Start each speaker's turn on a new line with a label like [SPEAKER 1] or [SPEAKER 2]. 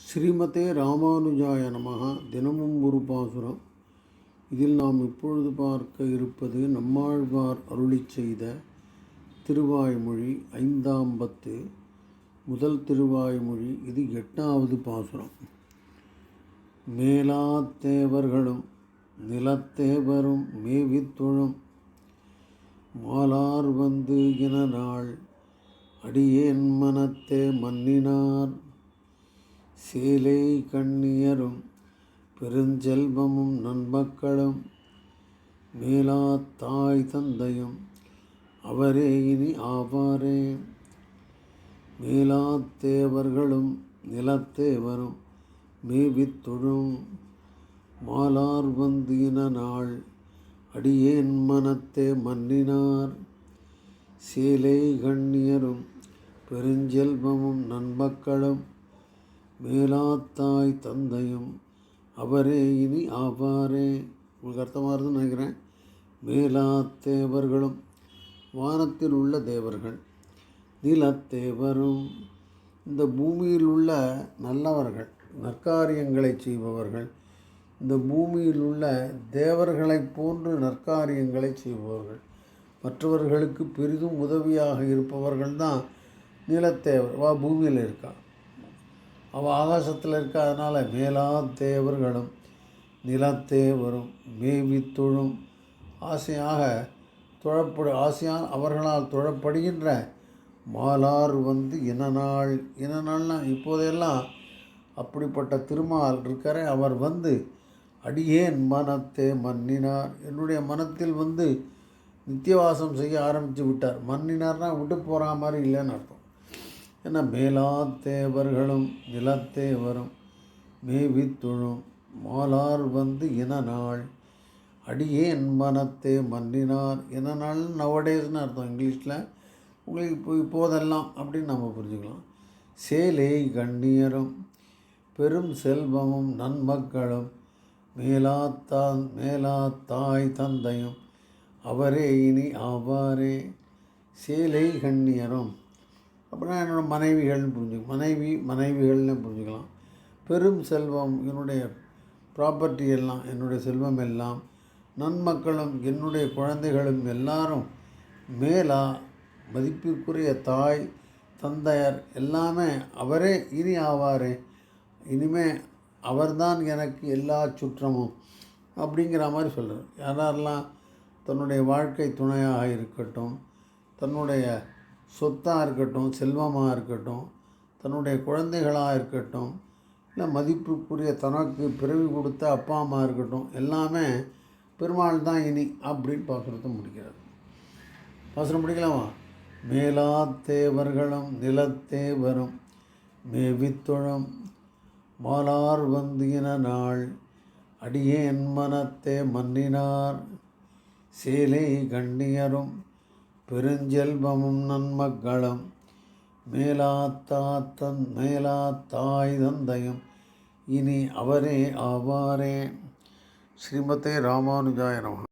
[SPEAKER 1] ஸ்ரீமதே ராமானுஜாய நமக தினமும் ஒரு பாசுரம். இதில் நாம் இப்பொழுது பார்க்க இருப்பது நம்மாழ்வார் அருளிச் செய்த திருவாய்மொழி ஐந்தாம் பத்து. முதல் திருவாய்மொழி இது எட்டாவது பாசுரம். மேலாத்தேவர்களும் நிலத்தேவரும் மேவித்தொழும் மாலார் வந்து என நாள் அடியேன் மனத்தே மன்னினார். சீலை கண்ணியரும் பெருஞ்செல்வமும் நண்பக்களும் மேலா தாய் தந்தையும் அவரே இனி ஆவாரே. மேலாத்தேவர்களும் நிலத்தேவரும் மேவித்துழும். மாலார் வந்தின நாள் அடியேன் மனத்தே மன்னினார். சீலை கண்ணியரும் பெருஞ்செல்வமும் நண்பக்களும் மேலாத்தாய் தந்தையும் அவரே இனி ஆவாரே. உங்களுக்கு அர்த்தமாக இருக்குன்னு நினைக்கிறேன். மேலாத்தேவர்களும் வானத்தில் உள்ள தேவர்கள் நிலத்தேவரும் இந்த பூமியில் உள்ள நல்லவர்கள் நற்காரியங்களை செய்பவர்கள் இந்த பூமியில் உள்ள தேவர்களைப் போன்று நற்காரியங்களை செய்பவர்கள் மற்றவர்களுக்கு பெரிதும் உதவியாக இருப்பவர்கள் தான் நிலத்தேவர். வா பூமியில் இருக்கா? அவள் ஆகாசத்தில் இருக்காதனால மேலா தேவர்களும் நிலத்தேவரும் மேவி தொழும். ஆசையாக தொழப்படு ஆசையான் அவர்களால் தொழப்படுகின்ற மாலார் வந்து இனநாள் இனநாள்னா இப்போதெல்லாம் அப்படிப்பட்ட திருமால் இருக்கிற அவர் வந்து அடியேன் மனத்தே மன்னினார். என்னுடைய மனத்தில் வந்து நித்தியவாசம் செய்ய ஆரம்பித்து விட்டார். மன்னினார்னா விட்டு போகிற மாதிரி இல்லைன்னு அர்த்தம். ஏன்னா மேலாத்தேவர்களும் நிலத்தேவரும் மேவித்துழும் மாலார் வந்து இன நாள் அடியேன் மனத்தே மன்னினார் என நாள் நவடேஸ்னு அர்த்தம் இங்கிலீஷில். உங்களுக்கு இப்போ இப்போதெல்லாம் அப்படின்னு நம்ம புரிஞ்சுக்கலாம். சேலை கண்ணியரும் பெரும் செல்வமும் நன்மக்களும் மேலாத்தான் மேலா தாய் தந்தையும் அவரே இனி ஆவாரே சேலை கண்ணியரும். அப்படின்னா என்னோடய மனைவிகள்னு புரிஞ்சுக்கலாம் மனைவி மனைவிகள்னு புரிஞ்சுக்கலாம். பெரும் செல்வம் என்னுடைய ப்ராப்பர்ட்டி எல்லாம் என்னுடைய செல்வம் எல்லாம் நன்மக்களும் என்னுடைய குழந்தைகளும் எல்லாரும் மேலா மதிப்பிற்குரிய தாய் தந்தையர் எல்லாமே அவரே இனி ஆவாரே இனிமே அவர்தான் எனக்கு எல்லா சுற்றமும் அப்படிங்கிற மாதிரி சொல்கிறார் யாரெல்லாம் தன்னுடைய வாழ்க்கை துணையாக இருக்கட்டும் தன்னுடைய சொத்தாக இருக்கட்டும் செல்வமாக இருக்கட்டும் தன்னுடைய குழந்தைகளாக இருக்கட்டும் இல்லை மதிப்புக்குரிய தனக்கு பிறவி கொடுத்த அப்பா அம்மா இருக்கட்டும் எல்லாமே பெருமாள் தான் இனி அப்படின்னு பாசுரத்தை முடிக்கிறது பாசுரம் முடிக்கலாமா? மேலாத்தேவர்களும் நிலத்தேவரும் மேவித்தொழும் மாலார் வந்தின நாள் அடியேன் மனத்தே மன்னினார் சேலை கண்ணியரும் பெருஞ்செல்வமும் நன்மக்களும் மேலாத்தாத்தன் மேலாத்தாய் தந்தையும் இனி அவரே ஆவாரே ஸ்ரீமதே ராமானுஜாய நமः